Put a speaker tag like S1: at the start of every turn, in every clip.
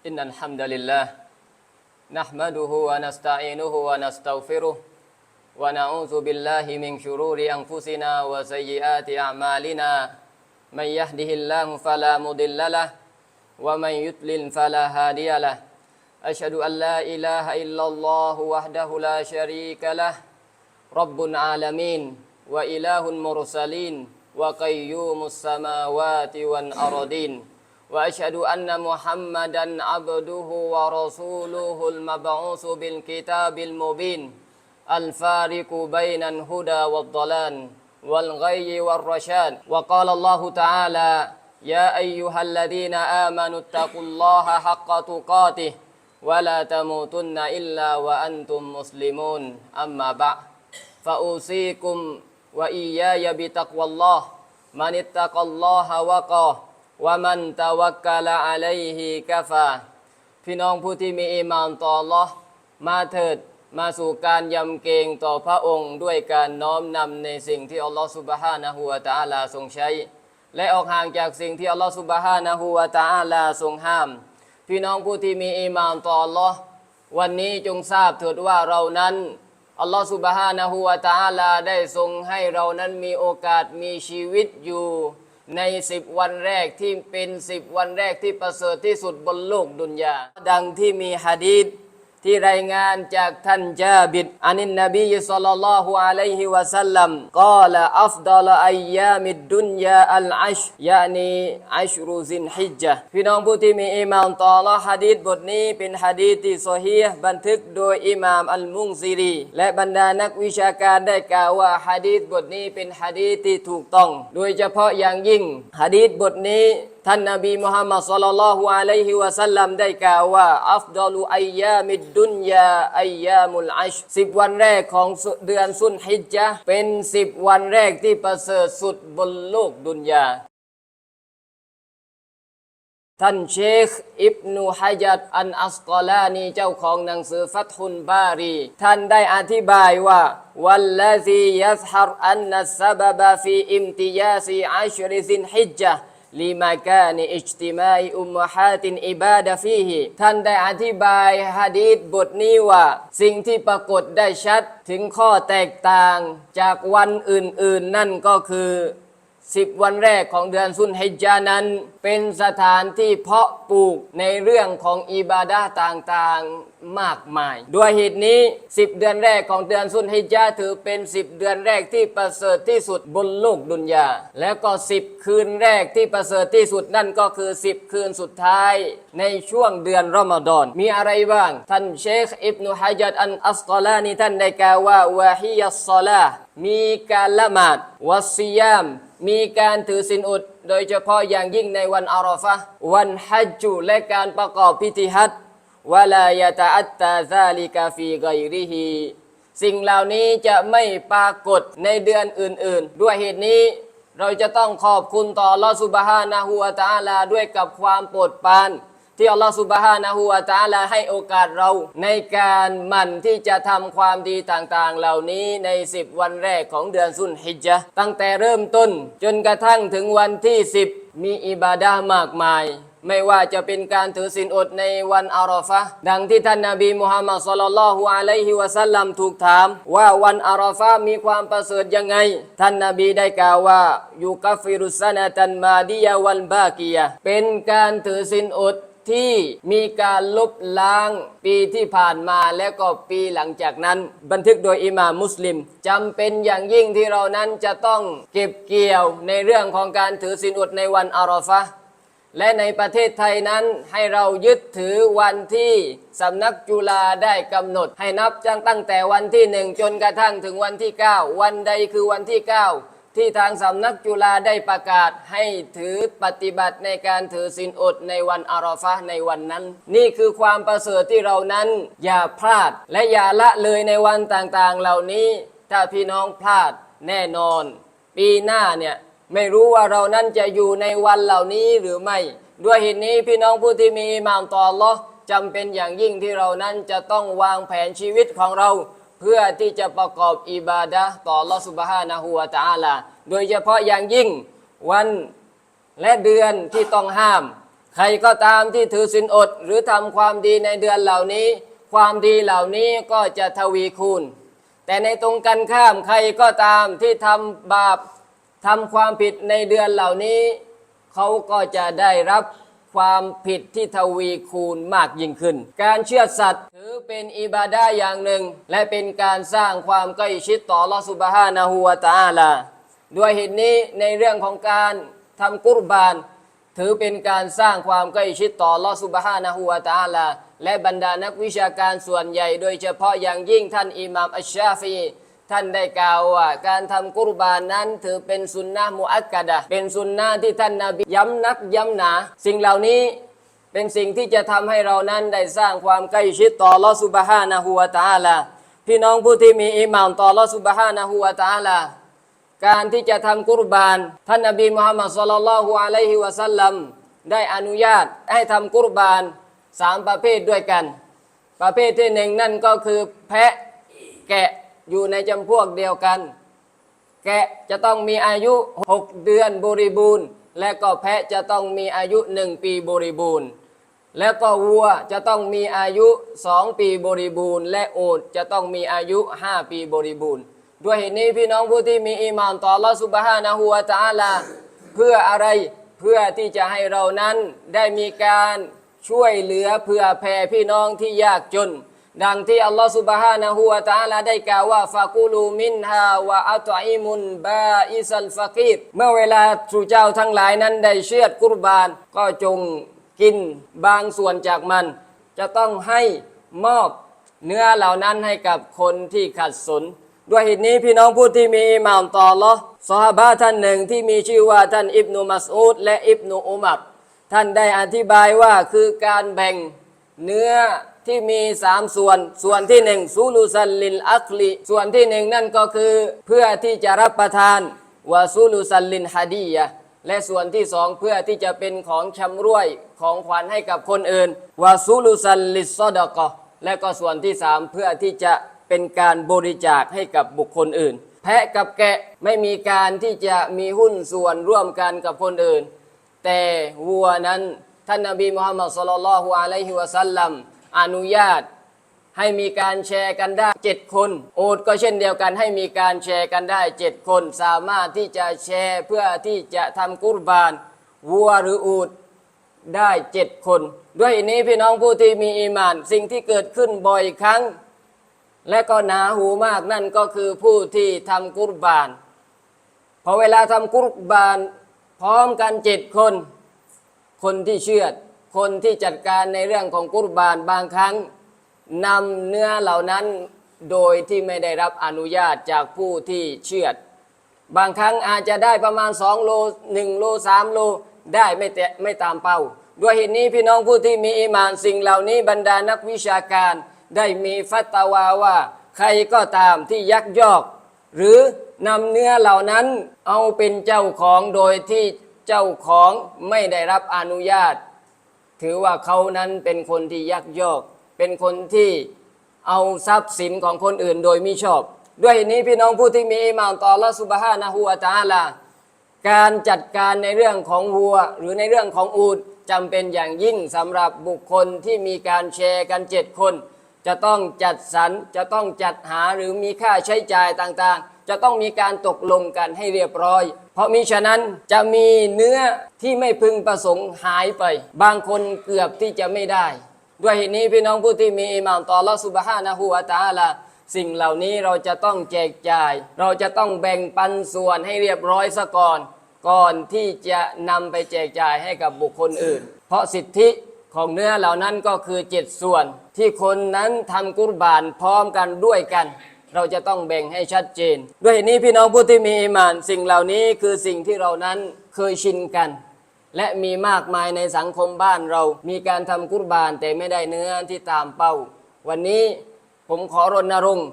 S1: إن الحمد لله نحمده ونستعينه ونستغفره ونعوذ بالله من شرور أنفسنا وسيئات أعمالنا. من يهده الله فلا مضل له ومن يضلل فلا هادي له. أشهد أن لا إله إلا الله وحده لا شريك له. رب العالمين وإله المرسلين وقيوم السماوات والأرضين. وأشهد أن محمدا عبده ورسوله المبعوث بالكتاب المبين الفارق بين الهدى والضلال والغي والرشاد. وقال الله تعالى يا أيها الذين آمنوا اتقوا الله حق تقاته ولا تموتن إلا وأنتم مسلمون. أما بعد فأوصيكم وإياي بتقوى الله. من اتقى الله وقاه ว่ามันตะวักลาอะลัยฮิกาฟาพี่น้องผู้ที่มีอิมานต่อลอมาเถิดมาสู่การยำเกรงต่อพระองค์ด้วยการน้อมนำในสิ่งที่อัลลอฮฺสุบฮานะฮูวะตอาลาทรงใช้ และออกห่างจากสิ่งที่อัลลอฮฺสุบฮานะฮูวะตอาลาทรงห้าม พี่น้องผู้ที่มีอิมานต่อลอวันนี้จงทราบเถิดว่าเรานั้นอัลลอฮฺสุบฮานะฮูวะตาลาได้ทรงให้เรานั้นมีโอกาสมีชีวิตอยู่ ในสิบวันแรกที่เป็นสิบวันแรกที่ประเสริฐที่สุดบนโลกดุนยา ดังที่มีฮะดีษ ที่รายงานจากท่านจาบิดอานินนบีศ็อลลัลลอฮุอะลัยฮิวะสัลลัมกล่าวอัฟดอลอัยยามิดดุนยาอัลอัชยานีอัชรุซินฮิจญะพี่น้องผู้ที่มีอีมานต่อละฮะดีษบทนี้เป็นฮะดีษที่ซฮีบันทึกโดยอิหม่ามอัลมุงซิรี และบรรดานักวิชาการได้กล่าวว่าฮะดีษบทนี้เป็นฮะดีษที่ถูกต้อง โดยเฉพาะอย่างยิ่งฮะดีษบทนี้ ท่านนบีมุฮัมมัดศ็อลลัลลอฮุอะลัยฮิวะสัลลัมได้กล่าวว่า อัฟดอลูอัยยามิดดุนยาอัยยามุลอัชสิบวันแรกของเดือนสุนฮิจญะห์เป็นสิบวันแรกที่ประเสริฐสุดบนโลกดุนยาท่านเชคอิบนุฮะจัดอันอัสกอลานีเจ้าของหนังสือฟัตฮุนบารี ท่านได้อธิบายว่าวัลลซียัสฮัรอันนัสซบะบะฟีอิมติยาซีอัชริซินฮิจญะห์ ลิมากานิอิจติมาอุมมฮาตินอิบาดะฟีฮิท่านได้อธิบายฮะดีษบทนี้ว่า สิ่งที่ปรากฏได้ชัดถึงข้อแตกต่างจากวันอื่น ๆ นั่นก็คือ สิบวันแรกของเดือนสุนฮิจานั้น เป็นสถานที่เพาะปลูกในเรื่องของอิบาดะต่างๆมากมาย ด้วยเหตุนี้สิบเดือนแรกของเดือนสุนฮิจาถือเป็นสิบเดือนแรกที่ประเสริฐที่สุดบนโลกดุนยา แล้วก็สิบคืนแรกที่ประเสริฐที่สุดนั่นก็คือสิบคืนสุดท้ายในช่วงเดือนรอมฎอน มีอะไรบ้าง ท่านเชคอิบนุฮะจัดอันอัสกอลานีท่านได้กล่าวว่าวะฮิยัสซอลามีการละหมาดวัสซิยาม มีการถือศีลอดโดยเฉพาะอย่างยิ่งในวันอาราฟะวันฮัจจุและการประกอบพิธีฮัจวลายตาอัตตาซาลิกาฟีไกริฮีสิ่งเหล่านี้จะไม่ปรากฏในเดือนอื่นๆ ด้วยเหตุนี้เราจะต้องขอบคุณต่ออัลลอฮฺสุบฮานะฮูวะตอาลาด้วยกับความโปรดปราน ที่อัลลอฮฺสุบฮานะฮูวะตะอาลาให้โอกาสเราในการหมั่นที่จะทำความดีต่างๆ เหล่านี้ในสิบวันแรกของเดือนสุนฮิจญะห์ตั้งแต่เริ่มต้น จนกระทั่งถึงวันที่สิบมีอิบาดะห์มากมายไม่ว่าจะเป็นการถือศีลอดในวันอาราฟะดังที่ท่านนาบีมุฮัมมัดศ็อลลัลลอฮุอะลัยฮิวะสัลลัมถูกถาม ว่าวันอาราฟะมีความประเสริฐยังไง ท่านนาบีได้กล่าวว่ายูกัฟิรุสนะตันมาดียะวัลบากียะเป็นการถือศีลอด ที่มีการลบล้างปีที่ผ่านมาและก็ปีหลังจากนั้น บันทึกโดยอิหม่ามมุสลิมจำเป็นอย่างยิ่งที่เรานั้นจะต้องเก็บเกี่ยวในเรื่องของการถือศีลอดในวันอาราฟะและในประเทศไทยนั้นให้เรายึดถือวันที่สำนักจุฬาได้กำหนด ให้นับจังตั้งแต่วันที่หนึ่งจนกระทั่งถึงวันที่ 9 วันใดคือวันที่ 9 ที่ทางสำนักจุฬาได้ประกาศให้ถือปฏิบัติในการถือศีลอดในวันอาราฟะในวันนั้น นี่คือความประเสริฐที่เรานั้นอย่าพลาด และอย่าละเลยในวันต่างๆ เหล่านี้ ถ้าพี่น้องพลาดแน่นอน ปีหน้าเนี่ยไม่รู้ว่าเรานั้นจะอยู่ในวันเหล่านี้หรือไม่ ด้วยเหตุนี้พี่น้องผู้ที่มีมามต่อลอจำเป็นอย่างยิ่งที่เรานั้นจะต้องวางแผนชีวิตของเรา เพื่อที่จะประกอบอิบาดะห์ต่อลอสุบฮานะฮูวะตาลา โดยเฉพาะอย่างยิ่งวันและเดือนที่ต้องห้าม ใครก็ตามที่ถือศีลอด หรือทำความดีในเดือนเหล่านี้ ความดีเหล่านี้ก็จะทวีคูณ แต่ในตรงกันข้ามใครก็ตามที่ทำบาปทำความผิดในเดือนเหล่านี้ เขาก็จะได้รับ ความผิดที่ทวีคูณมากยิ่งขึ้น การเชื่อสัตว์ถือเป็นอิบาดาอย่างหนึ่ง และเป็นการสร้างความใกล้ชิดต่อลอสุบฮานะฮูวะตาลาด้วยเหตุนี้ในเรื่องของการทำกุรบาน ถือเป็นการสร้างความใกล้ชิดต่อลอสุบฮานะฮูวะตาลาและบรรดานักวิชาการส่วนใหญ่ โดยเฉพาะอย่างยิ่งท่านอิหม่ามอัชชาฟี ท่านได้กล่าวว่าการทำกุรบานนั้นถือเป็นสุนนะมุอักกะดะเป็นสุนนะที่ท่านนาบีย้ำนักย้ำหนา สิ่งเหล่านี้เป็นสิ่งที่จะทำให้เรานั้นได้สร้างความใกล้ชิดต่อลอสุบฮานะฮูวะตาลาพี่น้องผู้ที่มีอิหมานต่อลอสุบฮานะฮูวะตาลาการที่จะทำกุรบาน ท่านนบีมุฮัมมัดสุลลัลลอฮุอะลัยฮิวะสัลลัมได้อนุญาตให้ทำกุรบานสามประเภทด้วยกัน ประเภทที่หนึ่งนั่นก็คือแพะแกะ อยู่ในจำพวกเดียวกัน แกะจะต้องมีอายุ 6 เดือนบริบูรณ์ และก็แพะจะต้องมีอายุหนึ่งปีบริบูรณ์ แล้วก็วัวจะต้องมีอายุสองปีบริบูรณ์ และโอดจะต้องมีอายุห้าปีบริบูรณ์ ด้วยเหตุนี้พี่น้องผู้ที่มีอีมานต่อลอสุบฮานะฮูวะตาลาเพื่ออะไรเพื่อที่จะให้เรานั้นได้มีการช่วยเหลือเพื่อแผ่พี่น้องที่ยากจน ดังที่อัลลอฮฺสุบฮานะฮูวะตะอาลาได้กล่าวว่าฟากูลูมินฮาวะอัตอิมุนบาอิซัลฟากีรเมื่อเวลาสู่เจ้าทั้งหลายนั้นได้เชือดกุรบาน ก็จงกินบางส่วนจากมัน จะต้องให้มอบเนื้อเหล่านั้นให้กับคนที่ขัดสน ด้วยเหตุนี้พี่น้องผู้ที่มีมามต่ออัลลอฮ์ซอฮาบะท่านหนึ่งที่มีชื่อว่าท่านอิบนุมัสอูดและอิบนุอุมัรท่านได้อธิบายว่าคือการแบ่งเนื้อ ที่มีสามส่วน ส่วนที่หนึ่งซูลุซัลลินอัคลีส่วนที่หนึ่งนั่นก็คือเพื่อที่จะรับประทานวาซูลุซัลลินฮะดียะและส่วนที่สองเพื่อที่จะเป็นของชำร่วยของขวัญให้กับคนอื่นวาซูลุซัลลิซอดกอและก็ส่วนที่สามเพื่อที่จะเป็นการบริจาคให้กับบุคคลอื่น แพะกับแกะไม่มีการที่จะมีหุ้นส่วนร่วมกันกับคนอื่น แต่วัวนั้นท่านนบีมุฮัมมัดสุลลัลฮุอะลัยฮิวะสัลลัม อนุญาต ให้มีการแชร์กันได้เจ็ดคน โอดก็เช่นเดียวกันให้มีการแชร์กันได้เจ็ดคน สามารถที่จะแชร์เพื่อที่จะทำกุรบาน วัวหรืออูดได้เจ็ดคน ด้วยนี้พี่น้องผู้ที่มีอีมาน สิ่งที่เกิดขึ้นบ่อยครั้ง และก็หนาหูมากนั่นก็คือผู้ที่ทำกุรบานพอเวลาทำกุรบานพร้อมกันเจ็ดคน คนที่เชื่อ คนที่จัดการในเรื่องของกุรบานบางครั้งนำเนื้อเหล่านั้นโดยที่ไม่ได้รับอนุญาตจากผู้ที่เชือด บางครั้งอาจจะได้ประมาณ 2 โล 1 โล 3 โลได้ไม่แตะไม่ตามเป้า ด้วยเหตุนี้พี่น้องผู้ที่มีอีหมานสิ่งเหล่านี้บรรดานักวิชาการได้มีฟัตวาว่า ใครก็ตามที่ยักยอก หรือนำเนื้อเหล่านั้นเอาเป็นเจ้าของโดยที่เจ้าของไม่ได้รับอนุญาต ถือว่าเขานั้นเป็นคนที่ยักยอก เป็นคนที่เอาทรัพย์สินของคนอื่นโดยมิชอบ ด้วยนี้พี่น้องผู้ที่มีอิมานต่อละสุบฮานะฮูวะตาลาการจัดการในเรื่องของวัว หรือในเรื่องของอูดจำเป็นอย่างยิ่งสำหรับบุคคลที่มีการแชร์กันเจ็ดคน จะต้องจัดสรรจะต้องจัดหาหรือมีค่าใช้จ่ายต่างๆ จะต้องมีการตกลงกันให้เรียบร้อย เพราะมิฉะนั้นจะมีเนื้อที่ไม่พึงประสงค์หายไป บางคนเกือบที่จะไม่ได้ ด้วยเหตุนี้พี่น้องผู้ที่มีอิมานต่อละสุบฮานะฮูวะตาลาสิ่งเหล่านี้เราจะต้องแจกจ่าย เราจะต้องแบ่งปันส่วนให้เรียบร้อยซะก่อน ก่อนที่จะนำไปแจกจ่ายให้กับบุคคลอื่น เพราะสิทธิของเนื้อเหล่านั้นก็คือเจ็ดส่วน ที่คนนั้นทำกุรบานพร้อมกันด้วยกัน เราจะต้องแบ่งให้ชัดเจน ด้วยเหตุนี้พี่น้องผู้ที่มีอิมาน สิ่งเหล่านี้คือสิ่งที่เรานั้นเคยชินกัน และมีมากมายในสังคมบ้านเรา มีการทำกุรบานแต่ไม่ได้เนื้อที่ตามเป้า วันนี้ผมขอรณรงค์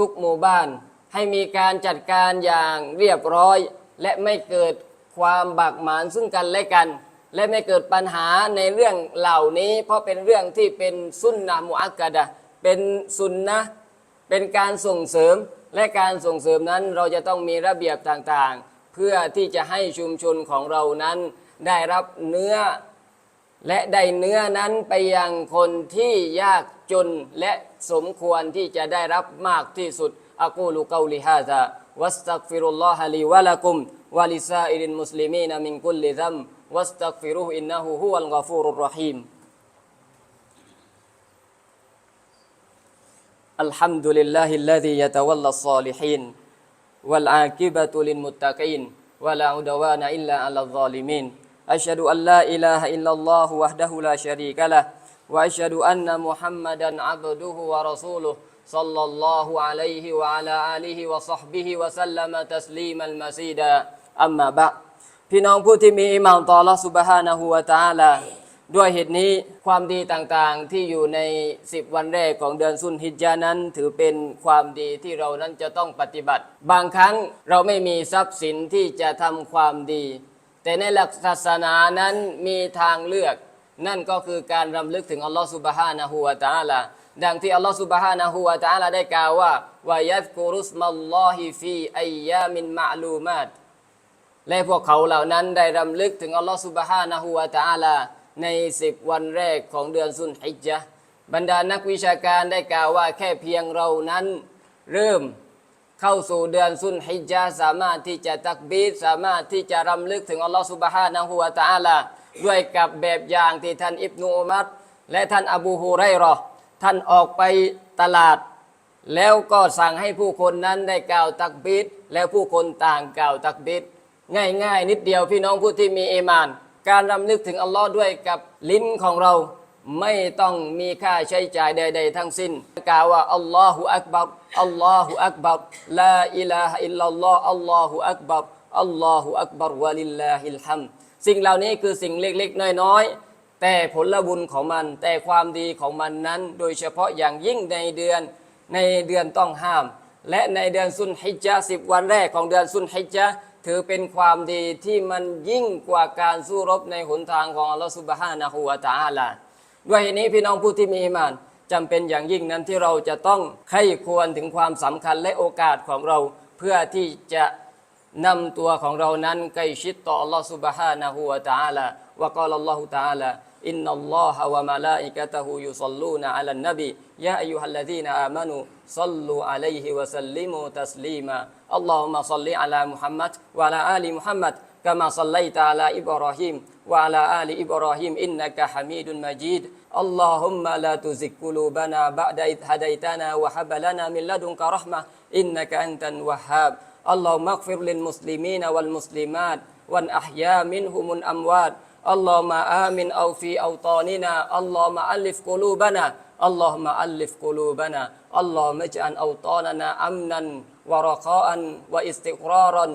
S1: ทุกๆหมู่บ้าน ให้มีการจัดการอย่างเรียบร้อย และไม่เกิดความบากหมางซึ่งกันและกัน และไม่เกิดปัญหาในเรื่องเหล่านี้ เพราะเป็นเรื่องที่เป็นสุนนะมุอักกะดะเป็นสุนนะ เป็นการส่งเสริมและการส่งเสริมนั้นเราจะต้องมีระเบียบต่างๆ เพื่อที่จะให้ชุมชนของเรานั้นได้รับเนื้อและได้เนื้อนั้นไปยังคนที่ยากจนและสมควรที่จะได้รับมากที่สุดอักูลุกาลิฮาซาวัสตักฟิรุลลอฮะลีวะลักุมวะลิซาอิรินมุสลิมีนมินกุลลิซัมวัสตักฟิรุฮ์อินนะฮูฮุวัลกฟูรุรรหีม الحمد لله الذي يتولى الصالحين والعاقبة للمتقين ولا عدوان إلا على الظالمين. أشهد أن لا إله إلا الله وحده لا شريك له وأشهد أن محمدا عبده ورسوله صلى الله عليه وعلى آله وصحبه وسلم تسليما مزيدا. أما بعد في نوم إيمان طال سبحانه وتعالى ด้วยเหตุนี้ความดีต่างๆที่อยู่ใน 10 วันแรกของเดือนสุนฮิจญานั้นถือเป็นความดีที่เรานั้นจะต้องปฏิบัติ บางครั้งเราไม่มีทรัพย์สินที่จะทำความดี แต่ในหลักศาสนานั้นมีทางเลือก นั่นก็คือการรำลึกถึงอัลลอฮฺสุบฮานะฮูวะตะอาลาดังที่อัลลอฮฺสุบฮานะฮูวะตะอาลาได้กล่าวว่าวายัดกุรุสมัลลอฮิฟีอัยยามินมะลูมาตและพวกเขาเหล่านั้นได้รำลึกถึงอัลลอฮฺสุบฮานะฮูวะตะอาลา ในสิบวันแรกของเดือนสุนฮิจญะห์บรรดานักวิชาการได้กล่าวว่าแค่เพียงเรานั้นเริ่มเข้าสู่เดือนสุนฮิจจ์สามารถที่จะตักบีดสามารถที่จะรำลึกถึงอัลลอฮฺสุบฮานะฮูวะตาลาด้วยกับแบบอย่างที่ท่านอิบนุอุมัรและท่านอบูฮุไรราะห์ท่านออกไปตลาด แล้วก็สั่งให้ผู้คนนั้นได้กล่าวตักบิดแล้วผู้คนต่างกล่าวตักบิดง่ายๆ นิดเดียวพี่น้องผู้ที่มีเอมาน การรำลึกถึงอัลลอฮ์ด้วยกับลิ้นของเราไม่ต้องมีค่าใช้จ่ายใด ๆ ทั้งสิ้นกล่าวว่าอัลลอฮฺอักบัรอัลลอฮฺอักบัรลาอิลาฮะอิลลัลลอฮ์อัลลอฮฺอักบัรอัลลอฮฺอักบัรวะลิลลาฮิลฮัมสิ่งเหล่านี้คือสิ่งเล็กๆ น้อยๆ แต่ผลบุญของมัน แต่ความดีของมันนั้น โดยเฉพาะอย่างยิ่งในเดือนในเดือนต้องห้าม และในเดือนสุนฮิจญะสิบวันแรกของเดือนสุนฮิจญะ ถือเป็นความดีที่มันยิ่งกว่าการสู้รบในหนทางของอัลลอฮฺสุบฮานะฮูวาตาอัลาด้วยเหตุนี้พี่น้องผู้ที่มีอิมานจำเป็นอย่างยิ่งนั้นที่เราจะต้องใคร่ควรถึงความสำคัญและโอกาสของเรา เพื่อที่จะนำตัวของเรานั้นใกล้ชิดต่ออัลลอฮฺสุบฮานะฮูวาตาอัลาวะกอลลอฮฺตาอัลา إن الله وملائكته يصلون على النبي يا أيها الذين آمنوا صلوا عليه وسلموا تسليما اللهم صل على محمد وعلى آل محمد كما صليت على إبراهيم وعلى آل إبراهيم إنك حميد مجيد اللهم لا تزغ قلوبنا بعد إذ هديتنا وهب لنا من لدنك رحمة إنك أنت الوهاب اللهم اغفر للمسلمين والمسلمات والأحياء منهم الأموات اللهم آمن أو في أوطاننا اللهم ألف قلوبنا اللهم ألف قلوبنا اللهم اجعل أوطاننا أمنا ورخاء واستقرارا.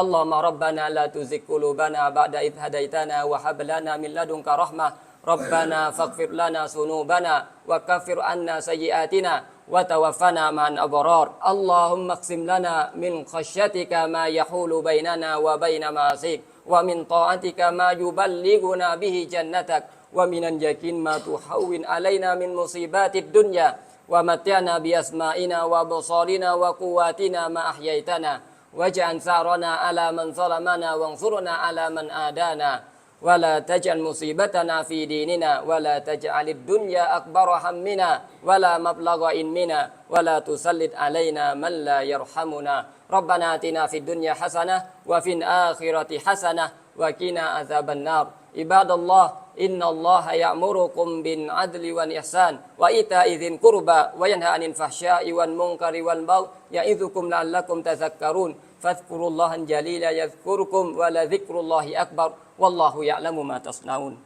S1: اللهم ربنا لا تزغ قلوبنا بعد إذ هديتنا وهب لنا من لدنك رحمة. ربنا فاغفر لنا ذنوبنا وكفر عنا سيئاتنا وتوفنا مع الأبرار. اللهم اقسم لنا من خشيتك ما يحول بيننا وبين معصيك ومن طاعتك ما يبلغنا به جنتك ومن اليقين ما تحول علينا من مصيبات الدنيا. ومتعنا بأسمائنا وبصارنا وقواتنا ما أحييتنا. واجعل ثارنا على من ظلمنا وانصرنا على من آدانا. ولا تجعل مصيبتنا في ديننا ولا تجعل الدنيا أكبر همنا ولا مبلغ علمنا ولا تسلط علينا من لا يرحمنا. ربنا آتنا في الدنيا حسنة وفي الآخرة حسنة وقنا عذاب النار. عباد الله إن الله يأمركم بالعدل والإحسان وإيتاء ذي القربى وينهى عن الفحشاء والمنكر والبغي يعظكم لعلكم تذكرون. فاذكروا الله الجليل يذكركم ولذكر الله أكبر والله يعلم ما تصنعون